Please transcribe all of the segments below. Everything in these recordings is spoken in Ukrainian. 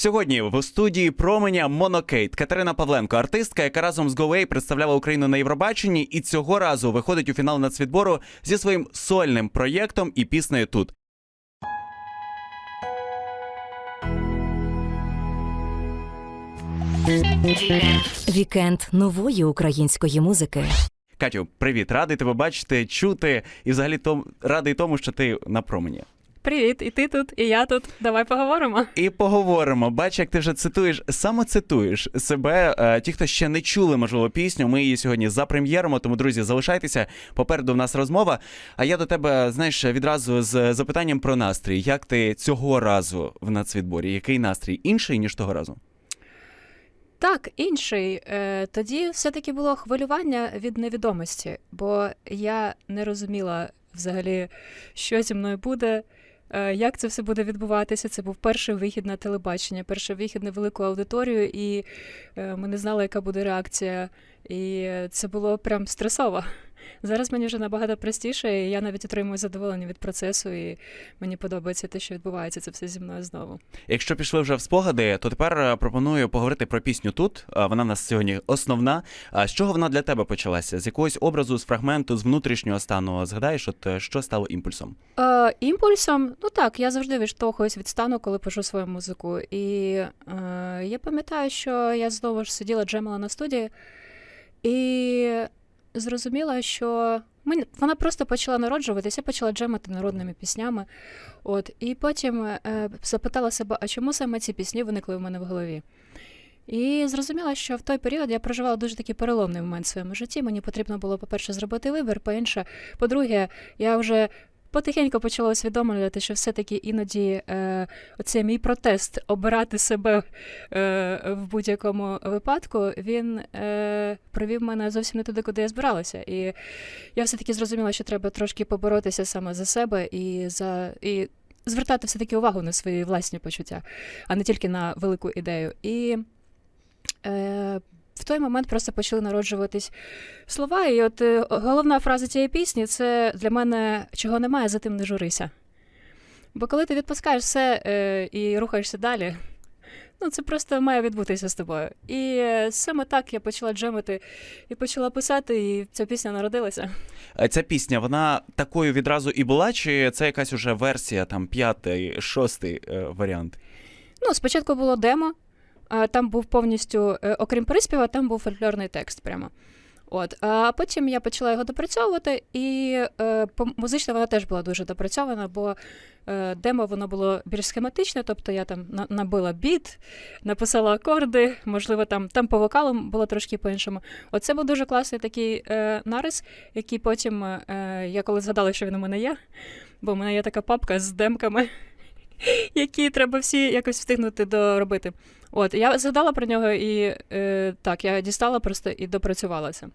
Сьогодні в студії променя Монокейт Катерина Павленко, артистка, яка разом з GoWay представляла Україну на Євробаченні, і цього разу виходить у фінал нацвідбору зі своїм сольним проєктом і піснею тут. Вікенд нової української музики. Катю, привіт, радий тебе бачити, чути і взагалі том, радий тому, що ти на промені. Привіт, і ти тут, і я тут. Давай поговоримо. І поговоримо. Бач, як ти вже цитуєш, самоцитуєш себе. Е, Ті, хто ще не чули, можливо, пісню. Ми її сьогодні запрем'єримо. Тому, друзі, залишайтеся. Попереду в нас розмова. А я до тебе, знаєш, відразу з запитанням про настрій. Як ти цього разу в нацвідборі? Який настрій інший ніж того разу? Так, інший. Е, Тоді все-таки було хвилювання від невідомості, бо я не розуміла взагалі, що зі мною буде. Е, Як це все буде відбуватися? Це був перший вихід на телебачення, перший вихід на велику аудиторію, і е, ми не знали, яка буде реакція. І це було прям стресово. Зараз мені вже набагато простіше, і я навіть отримую задоволення від процесу, і мені подобається те, що відбувається це все зі мною знову. Якщо пішли вже в спогади, то тепер е, пропоную поговорити про пісню тут. Вона в нас сьогодні основна. А з чого вона для тебе почалася? З якогось образу, з фрагменту, з внутрішнього стану? Згадаєш, от е, що стало імпульсом? Е, імпульсом, ну так, я завжди відштовхуюсь від стану, коли пишу свою музику. І е, я пам'ятаю, що я знову ж сиділа джемала на студії і зрозуміла, що ми, вона просто почала народжуватися, почала джемати народними піснями. От, і потім е, запитала себе, а чому саме ці пісні виникли в мене в голові? І зрозуміла, що в той період я проживала дуже такий переломний момент в своєму житті. Мені потрібно було, по-перше, зробити вибір, по-інше, по-друге, я вже потихеньку почала усвідомлювати, що все-таки іноді е, оцей мій протест обирати себе е, в будь-якому випадку, він е, привів мене зовсім не туди, куди я збиралася. І я все-таки зрозуміла, що треба трошки поборотися саме за себе і за. І Звертати все-таки увагу на свої власні почуття, а не тільки на велику ідею. І е, в той момент просто почали народжуватись слова. І от е, головна фраза цієї пісні це для мене чого немає, за тим не журися. Бо коли ти відпускаєш все е, і рухаєшся далі, ну це просто має відбутися з тобою. І е, саме так я почала джемити і почала писати, і ця пісня народилася. Е, Ця пісня, вона такою відразу і була, чи це якась уже версія, там п'ятий, шостий е, варіант? Ну, спочатку було демо, там був повністю, е, окрім приспіва, там був фольклорний текст прямо. От, а потім я почала його допрацьовувати, і е, музично вона теж була дуже допрацьована, бо е, демо воно було більш схематичне, тобто я там на- набила біт, написала акорди, можливо, там, там по вокалам було трошки по-іншому. Оце був дуже класний такий е, нарис, який потім, е, я коли згадала, що він у мене є, бо в мене є така папка з демками, які треба всі якось встигнути доробити. От, я згадала про нього і е, так, я дістала просто і допрацювала це.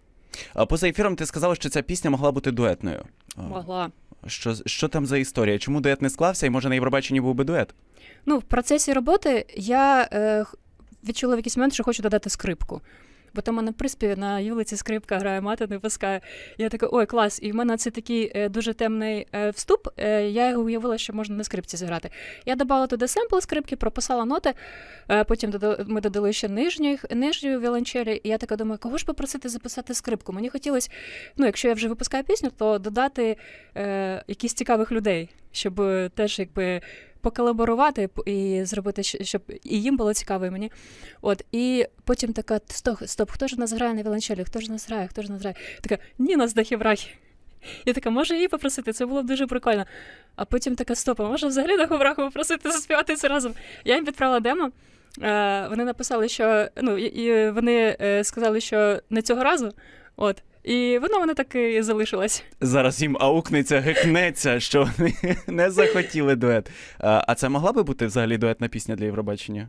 А поза ефіром ти сказала, що ця пісня могла бути дуетною. Могла. Що, що там за історія? Чому дует не склався, і може на Євробаченні був би дует? Ну, в процесі роботи я е, відчула в якийсь момент, що хочу додати скрипку. Бо там у мене в приспіві на вулиці скрипка грає, мати не пускає. Я така, ой, клас. І в мене це такий е, дуже темний е, вступ. Е, я його уявила, що можна на скрипці зіграти. Я додала туди семпл скрипки, прописала ноти. Потім ми додали ще нижніх, нижню віолончелі. І я така думаю, кого ж попросити записати скрипку? Мені хотілося, ну, якщо я вже випускаю пісню, то додати якісь цікавих людей, щоб теж якби поколаборувати і зробити, щоб і їм було цікаво, і мені. От, і потім така: стоп, стоп, хто ж нас грає на віолончелі? Хто ж нас грає? Хто ж нас грає? Така Ніна з Дахіврахи. Я така, може її попросити, це було б дуже прикольно. А потім така, стоп, а може взагалі Дахівраху попросити заспівати це разом. Я їм відправила демо. Е, вони написали, що ну, і, і вони е, сказали, що не цього разу. От. І воно мене так і залишилось. Зараз їм аукнеться, гикнеться, що вони не захотіли дует. А, а це могла би бути взагалі дуетна пісня для Євробачення?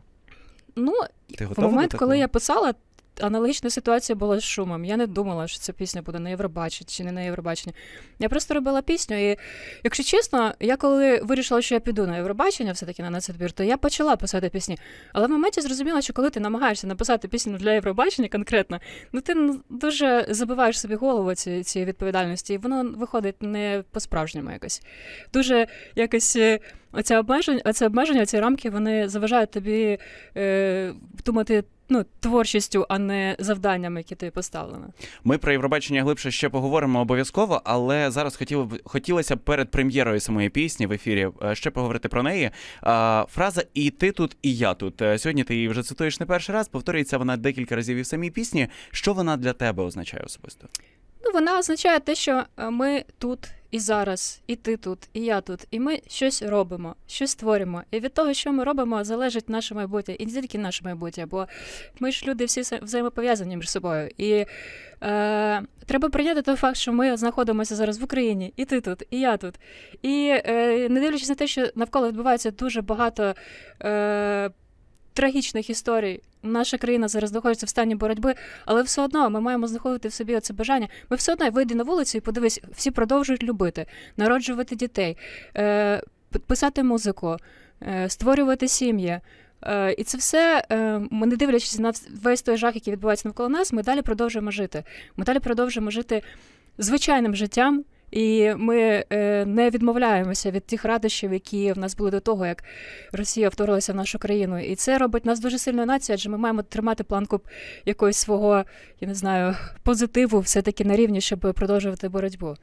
Ну, Ти в готова момент, до коли я писала, аналогічна ситуація була з шумом. Я не думала, що ця пісня буде на Євробаченні чи не на Євробаченні. Я просто робила пісню, і якщо чесно, я коли вирішила, що я піду на Євробачення, все-таки на нацвідбір, то я почала писати пісні. Але в моменті зрозуміла, що коли ти намагаєшся написати пісню для Євробачення конкретно, ну ти дуже забиваєш собі голову ці- цієї відповідальності, і воно виходить не по-справжньому якось. Дуже якось. е, Оце обмеження, оце обмеження, ці рамки вони заважають тобі е, думати ну, творчістю, а не завданнями, які тобі поставлено. Ми про Євробачення глибше ще поговоримо обов'язково, але зараз хотіло б хотілося б перед прем'єрою самої пісні в ефірі е, ще поговорити про неї. Фраза І ти тут, і я тут. Е, Сьогодні ти її вже цитуєш не перший раз. Повторюється вона декілька разів і в самій пісні. Що вона для тебе означає особисто? Ну, вона означає те, що е, ми тут і зараз, і ти тут, і я тут, і ми щось робимо, щось створюємо. І від того, що ми робимо, залежить наше майбутнє, і не тільки наше майбутнє, бо ми ж люди всі взаємопов'язані між собою. І е, треба прийняти той факт, що ми знаходимося зараз в Україні, і ти тут, і я тут. І е, не дивлячись на те, що навколо відбувається дуже багато. Е, Трагічних історій. Наша країна зараз знаходиться в стані боротьби, але все одно ми маємо знаходити в собі оце бажання. Ми все одно вийди на вулицю і подивись, всі продовжують любити, народжувати дітей, е, писати музику, е, створювати сім'ї. Е, і це все, ми не дивлячись на весь той жах, який відбувається навколо нас, ми далі продовжуємо жити. Ми далі продовжуємо жити звичайним життям. І ми е, не відмовляємося від тих радощів, які в нас були до того, як Росія вторглася в нашу країну. І це робить нас дуже сильною нацією, адже ми маємо тримати планку якогось свого, я не знаю, позитиву все-таки на рівні, щоб продовжувати боротьбу.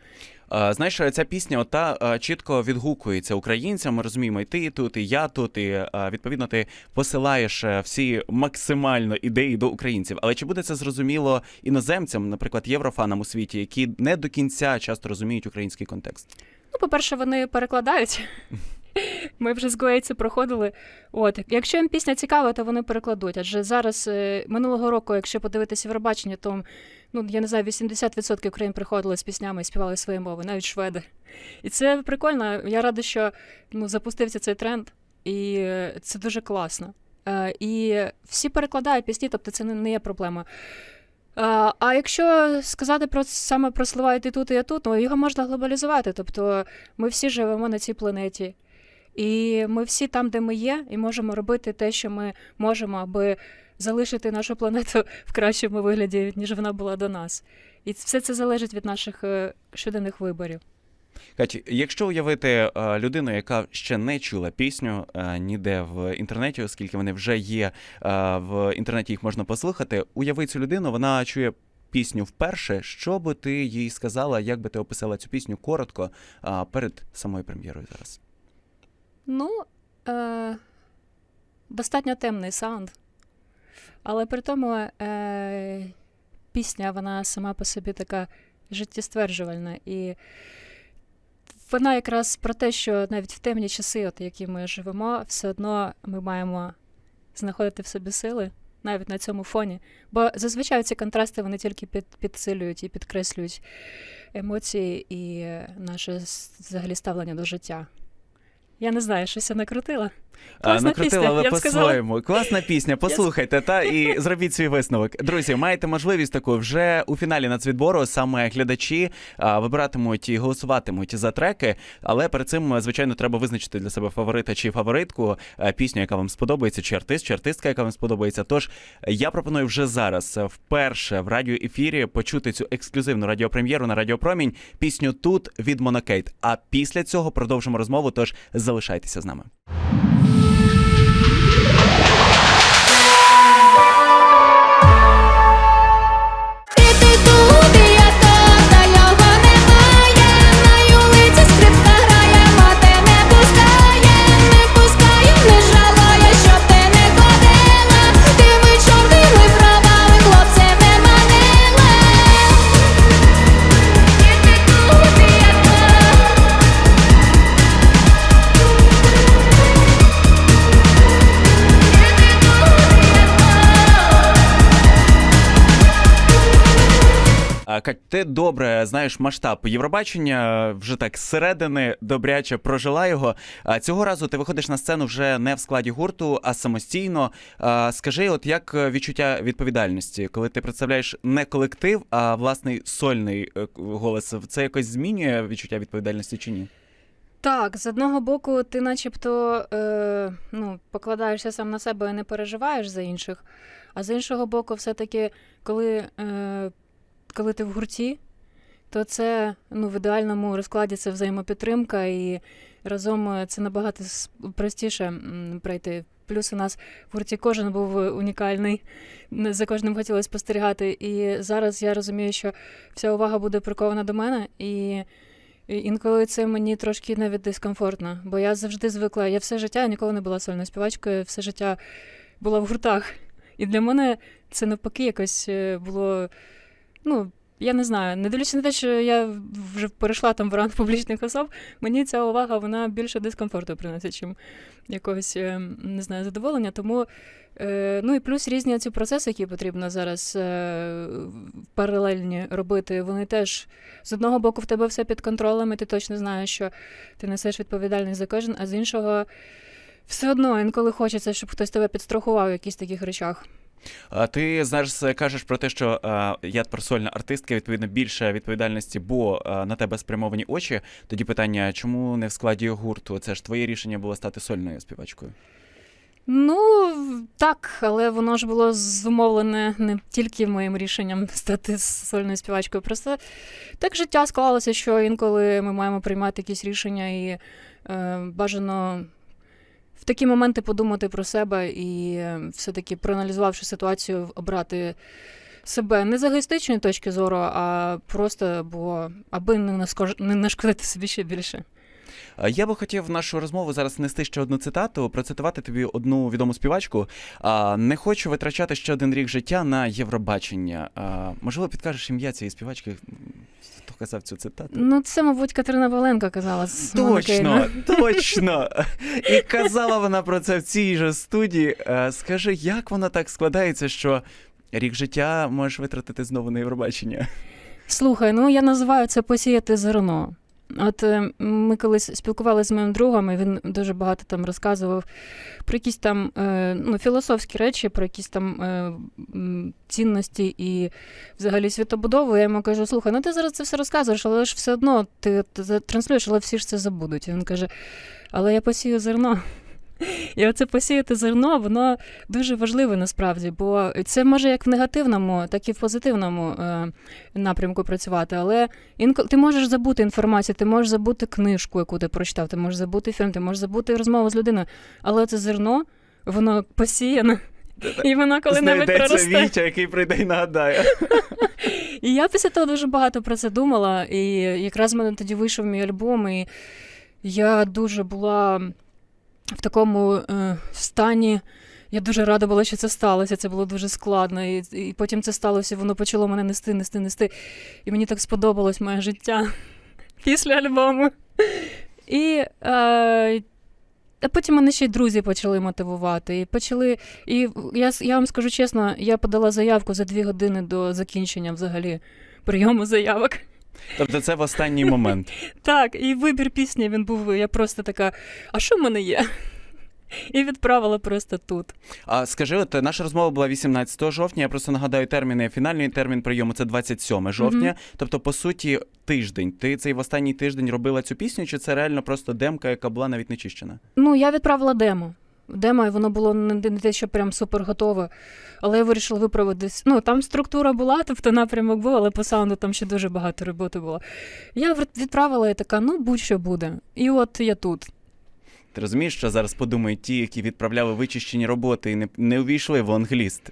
Е, Знаєш, ця пісня ота е, чітко відгукується українцям. Ми розуміємо, і ти тут, і я тут, і е, відповідно ти посилаєш всі максимально ідеї до українців. Але чи буде це зрозуміло іноземцям, наприклад, єврофанам у світі, які не до кінця часто розуміють український контекст? Ну, по-перше, вони перекладають. Ми вже з Гуей це проходили. От, якщо їм пісня цікава, то вони перекладуть. Адже зараз е, минулого року, якщо подивитися Євробачення, то ну я не знаю, 80% країн приходили з піснями і співали свої мови, навіть шведи. І це прикольно. Я рада, що ну, запустився цей тренд, і е, це дуже класно. Е, І всі перекладають пісні, тобто це не є проблема. А, а якщо сказати про саме про слова і ти тут, і я тут, ну його можна глобалізувати. Тобто ми всі живемо на цій планеті. І ми всі там, де ми є, і можемо робити те, що ми можемо, аби залишити нашу планету в кращому вигляді, ніж вона була до нас. І все це залежить від наших е, щоденних виборів. Каті, якщо уявити е, людину, яка ще не чула пісню е, ніде в інтернеті, оскільки вони вже є в інтернеті, їх можна послухати. Уяви цю людину, вона чує пісню вперше. Що би ти їй сказала, як би ти описала цю пісню коротко перед самою прем'єрою зараз? Ну, е, достатньо темний саунд. Але при тому е, пісня, вона сама по собі така життєстверджувальна. І вона якраз про те, що навіть в темні часи, от які ми живемо, все одно ми маємо знаходити в собі сили навіть на цьому фоні. Бо зазвичай ці контрасти вони тільки під, підсилюють і підкреслюють емоції і е, наше взагалі ставлення до життя. Я не знаю, щось я накрутила. Класна накрутила, пісня, але по-своєму. Класна пісня, послухайте та і зробіть свій висновок. Друзі, маєте можливість таку вже у фіналі нацвідбору саме глядачі а, вибиратимуть і голосуватимуть за треки. Але перед цим, звичайно, треба визначити для себе фаворита чи фаворитку, а, пісню, яка вам сподобається, чи артист, чи артистка, яка вам сподобається. Тож я пропоную вже зараз е, вперше в радіоефірі почути цю ексклюзивну радіопрем'єру на Радіопромінь пісню тут від Монокейт. А після цього продовжимо розмову. Тож залишайтеся з нами. Ти добре знаєш масштаб Євробачення, вже так зсередини добряче прожила його. А цього разу ти виходиш на сцену вже не в складі гурту, а самостійно. Скажи, от як відчуття відповідальності, коли ти представляєш не колектив, а власний сольний е, голос, це якось змінює відчуття відповідальності чи ні? Так, з одного боку, ти начебто е, ну, покладаєшся сам на себе і не переживаєш за інших. А з іншого боку, все-таки, коли, е, коли ти в гурті, то це ну, в ідеальному розкладі це взаємопідтримка, і разом е, це набагато простіше пройти. Плюс у нас в гурті кожен був унікальний, за кожним хотілося спостерігати. І зараз я розумію, що вся увага буде прикована до мене. І інколи це мені трошки навіть дискомфортно, бо я завжди звикла. Я все життя ніколи не була сольною співачкою, все життя була в гуртах. І для мене це навпаки якось е, було. Ну, я не знаю, не дивлячись на те, що я вже перейшла там в ранг публічних особ, мені ця увага вона більше дискомфорту приносить, чим якогось е, не знаю, задоволення. Тому е, ну і плюс різні ці процеси, які потрібно зараз е, паралельні робити, вони теж з одного боку в тебе все під контролем, і ти точно знаєш, що ти несеш відповідальність за кожен, а з іншого. Все одно інколи хочеться, щоб хтось тебе підстрахував в якихось таких речах. Ти знаєш, кажеш про те, що я тепер сольна артистка, відповідно більше відповідальності, бо на тебе спрямовані очі. Тоді питання, чому не в складі гурту? Це ж твоє рішення було стати сольною співачкою. Ну так, але воно ж було зумовлене не тільки моїм рішенням стати сольною співачкою. Просто так життя склалося, що інколи ми маємо приймати якісь рішення і е, бажано. Такі моменти подумати про себе і е, все-таки проаналізувавши ситуацію, обрати себе не з егоїстичної точки зору, а просто бо аби не нашкодити собі ще більше. Я би хотів в нашу розмову зараз внести ще одну цитату, процитувати тобі одну відому співачку. Не хочу витрачати ще один рік життя на Євробачення. Можливо, підкажеш ім'я цієї співачки? Казав цю цитату? Ну, це, мабуть, Катерина Боленко казала з Точно, точно. І казала вона про це в цій же студії. Е, Скажи, як вона так складається, що рік життя можеш витратити знову на Євробачення? Слухай, ну я називаю це посіяти зерно. От е, ми колись спілкувалися з моїм другом, і він дуже багато там розказував про якісь там е, ну, філософські речі, про якісь там е, цінності і взагалі світобудову. Я йому кажу: слухай, ну ти зараз це все розказуєш, але ж все одно ти, транслюєш, але всі ж це забудуть. І він каже: Але я посію зерно. І оце посіяти зерно, воно дуже важливе насправді, бо це може як в негативному, так і в позитивному е, напрямку працювати. Але інколи ти можеш забути інформацію, ти можеш забути книжку, яку ти прочитав, ти можеш забути фільм, ти можеш забути розмову з людиною. Але це зерно, воно посіяне. І воно коли-небудь проросте. Вітя, який прийде і нагадає. І я після того дуже багато про це думала. І якраз в мене тоді вийшов мій альбом, і я дуже була в такому е, стані. Я дуже рада була, що це сталося. Це було дуже складно. І, і потім це сталося, воно почало мене нести, нести, нести. І мені так сподобалось моє життя після альбому. І, е, а потім мене ще й друзі почали мотивувати. І почали. І я, я вам скажу чесно, я подала заявку за дві години до закінчення взагалі прийому заявок. Тобто це в останній момент. Так, і вибір пісні він був. Я просто така, а що в мене є? І відправила просто тут. А скажи, от наша розмова була 18 жовтня. Я просто нагадаю терміни. Фінальний термін прийому це 27 жовтня. Мгм. Тобто, по суті, тиждень. Ти цей в останній тиждень робила цю пісню, чи це реально просто демка, яка була навіть не чищена? Ну, я відправила демо. Демо, і воно було не, те, що прям супер готове. Але я вирішила виправити. Ну, там структура була, тобто напрямок був, але по саунду там ще дуже багато роботи було. Я відправила і така, ну будь-що буде. І от я тут. Ти розумієш, що зараз подумають ті, які відправляли вичищені роботи і не, не увійшли в лонгліст?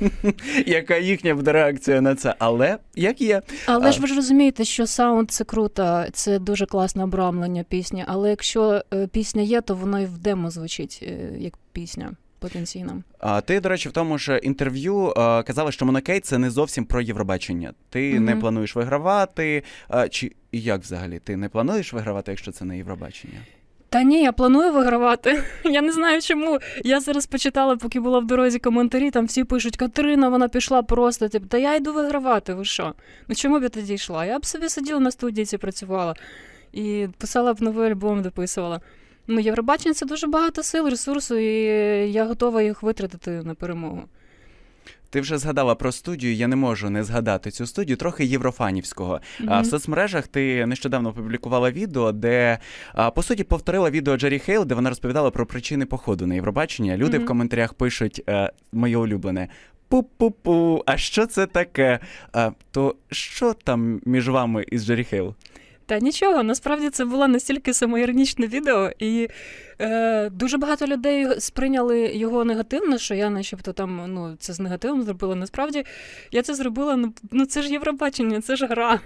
Яка їхня буде реакція на це? Але як є? Але А- ж ви ж розумієте, що саунд це круто, це дуже класне обрамлення пісні. Але якщо е, пісня є, то воно і в демо звучить е, як пісня потенційно. А ти, до речі, в тому ж інтерв'ю е, казала, що Монокей це не зовсім про Євробачення. Ти не плануєш вигравати. А, чи як взагалі? Ти не плануєш вигравати, якщо це не Євробачення? Та ні, я планую вигравати. Я не знаю чому. Я зараз почитала, поки була в дорозі коментарі, там всі пишуть, Катерина, вона пішла просто. Типу, та я йду вигравати, ви що? Ну чому б я тоді йшла? Я б собі сиділа на студії ці працювала і писала б новий альбом, дописувала. Ну, Євробачення це дуже багато сил, ресурсу, і я готова їх витратити на перемогу. Ти вже згадала про студію. Я не можу не згадати цю студію, трохи єврофанівського. А в соцмережах ти нещодавно опублікувала відео, де по суті повторила відео Джері Хейл, де вона розповідала про причини походу на Євробачення. Люди в коментарях пишуть е, моє улюблене. Пу-пу-пу, а що це таке? А, то що там між вами із Джері Хейл? Та нічого, насправді це було настільки самоіронічне відео, і е, дуже багато людей сприйняли його негативно, що я начебто там ну, це з негативом зробила. Насправді я це зробила, ну, ну це ж Євробачення, це ж гра.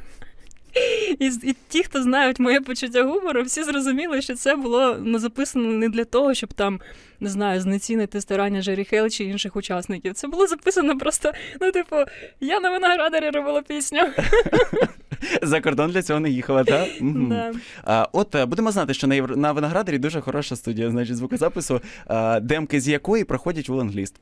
І, і ті, хто знають моє почуття гумору, всі зрозуміли, що це було ну, записано не для того, щоб там, не знаю, знецінити старання Джері Хейл чи інших учасників. Це було записано просто, ну, типу, я на виноградарі робила пісню. За кордон для цього не їхала, так? Да. А, от е, будемо знати, що на, Євро... на виноградарі дуже хороша студія, значить, звукозапису, а, демки з якої проходять в Лонгліст.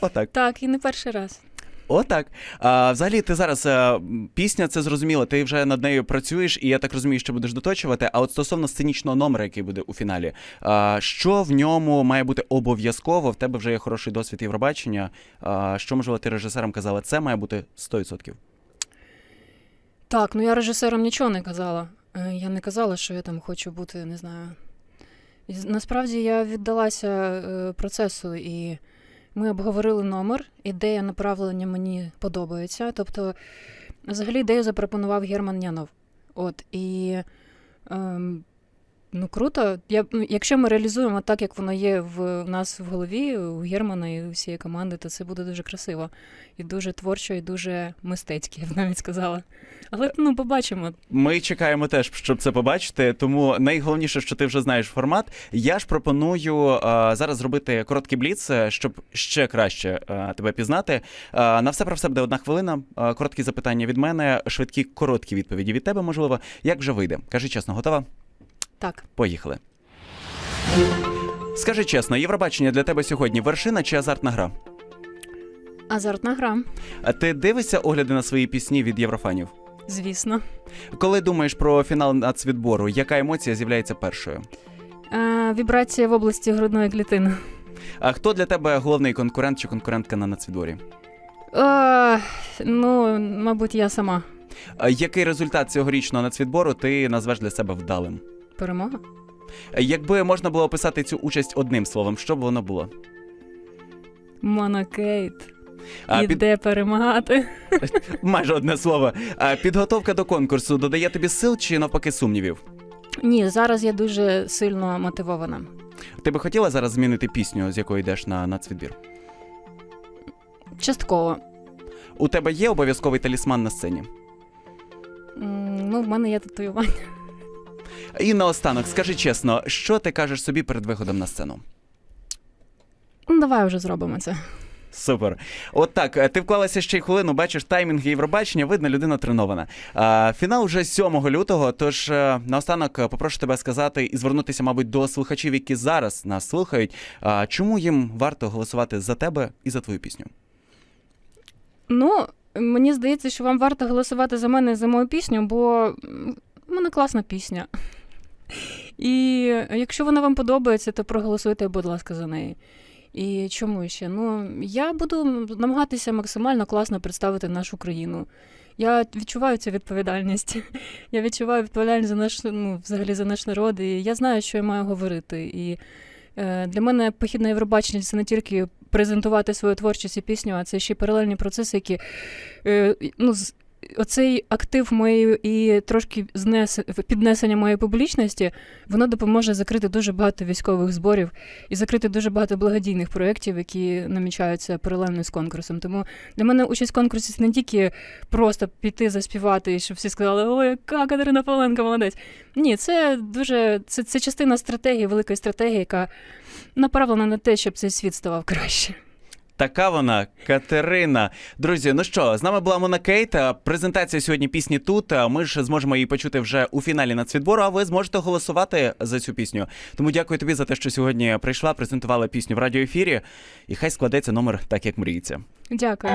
Отак. Так, і не перший раз. Отак. А, взагалі, ти зараз е, пісня, це зрозуміло, ти вже над нею працюєш, і я так розумію, що будеш доточувати. А от стосовно сценічного номера, який буде у фіналі, а, що в ньому має бути обов'язково? В тебе вже є хороший досвід Євробачення. А, що, можливо, ти режисерам казала, це має бути 100%. Так, ну я режисерам нічого не казала. Е, Я не казала, що я там хочу бути, не знаю. Насправді я віддалася е, процесу, і ми обговорили номер, ідея направлення мені подобається. Тобто, взагалі ідею запропонував Герман Нянов. От, і ем, ну круто. Я, ну, якщо ми реалізуємо так, як воно є в, в нас в голові, у Германа і у всієї команди, то це буде дуже красиво. І дуже творчо, і дуже мистецьке, я б навіть сказала. Але ну, побачимо. Ми чекаємо теж, щоб це побачити. Тому найголовніше, що ти вже знаєш формат. Я ж пропоную а, зараз зробити короткий бліц, е, щоб ще краще а, тебе пізнати. А, на все про все буде одна хвилина. А, короткі запитання від мене, швидкі короткі відповіді від тебе, можливо. Як вже вийде? Кажи чесно, готова? Так, Поїхали. Скажи чесно, Євробачення для тебе сьогодні вершина чи азартна гра? азартна гра, А ти дивишся огляди на свої пісні від єврофанів? звісно. Коли думаєш про фінал нацвідбору, яка емоція з'являється першою? Е, вібрація в області грудної клітини. А хто для тебе головний конкурент чи конкурентка на нацвідборі? Е, ну, мабуть, я сама. А Який результат цьогорічного нацвідбору ти назвеш для себе вдалим? Перемога. Якби можна було описати цю участь одним словом, що б воно було? Монокейт. А, Іде перемагати. Майже одне слово. А, підготовка до конкурсу додає тобі сил чи навпаки сумнівів? Ні, зараз я дуже сильно мотивована. Ти би хотіла зараз змінити пісню, з якої йдеш на нацвідбір? Частково. У тебе є обов'язковий талісман на сцені? М, Ну, в мене є татуювання. І наостанок, скажи чесно, що ти кажеш собі перед виходом на сцену? Ну, давай вже зробимо це. Супер. От так, е, ти вклалася ще й хвилину, бачиш таймінги Євробачення, видно, людина тренована. Фінал вже 7 лютого. Тож е, наостанок е, попрошу тебе сказати і звернутися, мабуть, до слухачів, які зараз нас слухають. Чому їм варто голосувати за тебе і за твою пісню? Ну, мені здається, що вам варто голосувати за мене і за мою пісню, бо в мене класна пісня. І якщо вона вам подобається, то проголосуйте, будь ласка, за неї. І чому ще? Ну, я буду намагатися максимально класно представити нашу країну. Я відчуваю цю відповідальність. Я відчуваю відповідальність за наш, ну, взагалі за наш народ, і я знаю, що я маю говорити. І е, для мене похід на Євробачення це не тільки презентувати свою творчість і пісню, а це ще паралельні процеси, які е, ну, оцей актив моєї і трошки знес, піднесення моєї публічності, воно допоможе закрити дуже багато військових зборів і закрити дуже багато благодійних проєктів, які намічаються паралельно з конкурсом. Тому для мене участь в конкурсі це не тільки просто піти заспівати, і щоб всі сказали, ой, яка Катерина Павленко молодець. Ні, це дуже це, це частина стратегії, великої стратегії, яка направлена на те, щоб цей світ ставав краще. Така вона, Катерина. Друзі, ну що, з нами була Мона Кейт. Презентація сьогодні пісні тут. Ми ж зможемо її почути вже у фіналі нацвідбору, а ви зможете голосувати за цю пісню. Тому дякую тобі за те, що сьогодні прийшла, презентувала пісню в радіоефірі. І хай складеться номер так, як мріється. Дякую.